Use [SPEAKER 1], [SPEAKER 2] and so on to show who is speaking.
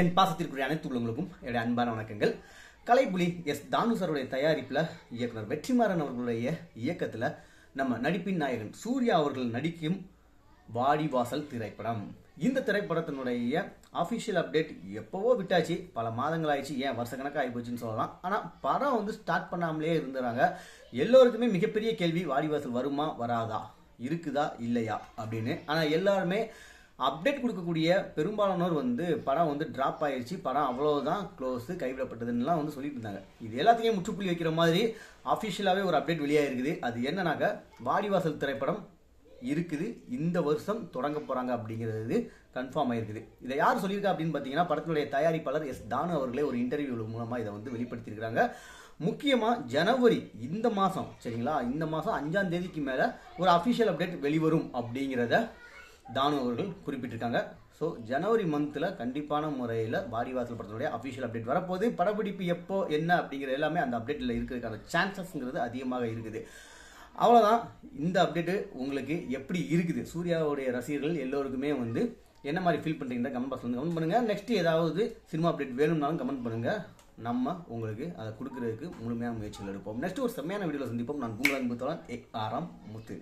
[SPEAKER 1] என் பாசத்திற்குரிய அனைத்து உள்ளங்களுக்கும் என்னுடைய அன்பான வணக்கங்கள். கலைப்புலி எஸ். தானு சாருடைய தயாரிப்பில் இயக்குனர் வெற்றிமாறன் அவர்களுடைய இயக்கத்தில் நம்ம நடிப்பின் நாயகன் சூர்யா அவர்கள் நடிக்கும் வாடிவாசல் திரைப்படம். இந்த திரைப்படத்தினுடைய அஃபிஷியல் அப்டேட் எப்போவோ விட்டாச்சு. பல மாதங்கள் ஆயிடுச்சு ஏன் வருஷக்கணக்காக ஆகிப்போச்சுன்னு சொல்லலாம். ஆனால் படம் வந்து ஸ்டார்ட் பண்ணாமலே இருந்துறாங்க எல்லோருக்குமே மிகப்பெரிய கேள்வி வாடிவாசல் வருமா வராதா இருக்குதா இல்லையா அப்படின்னு. ஆனால் எல்லாருமே அப்டேட் கொடுக்கக்கூடிய பெரும்பாலானோர் வந்து படம் வந்து ட்ராப் ஆயிடுச்சு படம் அவ்வளோதான் க்ளோஸ் கைவிடப்பட்டதுன்னெலாம் வந்து சொல்லிட்டு இருந்தாங்க. இது எல்லாத்தையும் முற்றுப்புள்ளி வைக்கிற மாதிரி அஃபிஷியலாகவே ஒரு அப்டேட் வெளியாகிருக்குது அது என்னன்னாக்க வாடிவாசல் திரைப்படம் இருக்குது. இந்த வருஷம் தொடங்க போகிறாங்க அப்படிங்கிறது கன்ஃபார்ம் ஆயிருக்குது. இதை யார் சொல்லியிருக்கா அப்படின்னு பார்த்தீங்கன்னா படத்தினுடைய தயாரிப்பாளர் எஸ் தானு அவர்களே ஒரு இன்டர்வியூ மூலமாக இதை வந்து வெளிப்படுத்தியிருக்கிறாங்க. முக்கியமாக ஜனவரி இந்த மாதம் சரிங்களா? இந்த மாதம் அஞ்சாம் தேதிக்கு மேலே ஒரு அஃபிஷியல் அப்டேட் வெளிவரும் அப்படிங்கிறத தானு அவர்கள் குறிப்பிட்டிருக்காங்க. ஸோ ஜனவரி மந்தில் கண்டிப்பான முறையில் வாடிவாசல் படத்தினுடைய அஃபிஷியல் அப்டேட் வரப்போகுது. படப்பிடிப்பு எப்போ என்ன அப்படிங்கிற எல்லாமே அந்த அப்டேட்டில் இருக்கிறதுக்கான சான்சஸ்ங்கிறது அதிகமாக இருக்குது. அவ்வளோதான் இந்த அப்டேட்டு உங்களுக்கு எப்படி இருக்குது? சூர்யாவுடைய ரசிகர்கள் எல்லோருக்குமே வந்து என்ன மாதிரி ஃபீல் பண்ணுறீங்க கமெண்ட் பாக்ஸ் வந்து கமெண்ட் பண்ணுங்கள் நெக்ஸ்ட் ஏதாவது சினிமா அப்டேட் வேணும்னாலும் கமெண்ட் பண்ணுங்கள் நம்ம உங்களுக்கு அதை கொடுக்குறதுக்கு முழுமையான முயற்சிகள் எடுப்போம். நெக்ஸ்ட் ஒரு செம்மையான வீடியோவில் சந்திப்போம். நான் உங்கள் அன்பு தோழன் ஏ ஆராம் முத்து.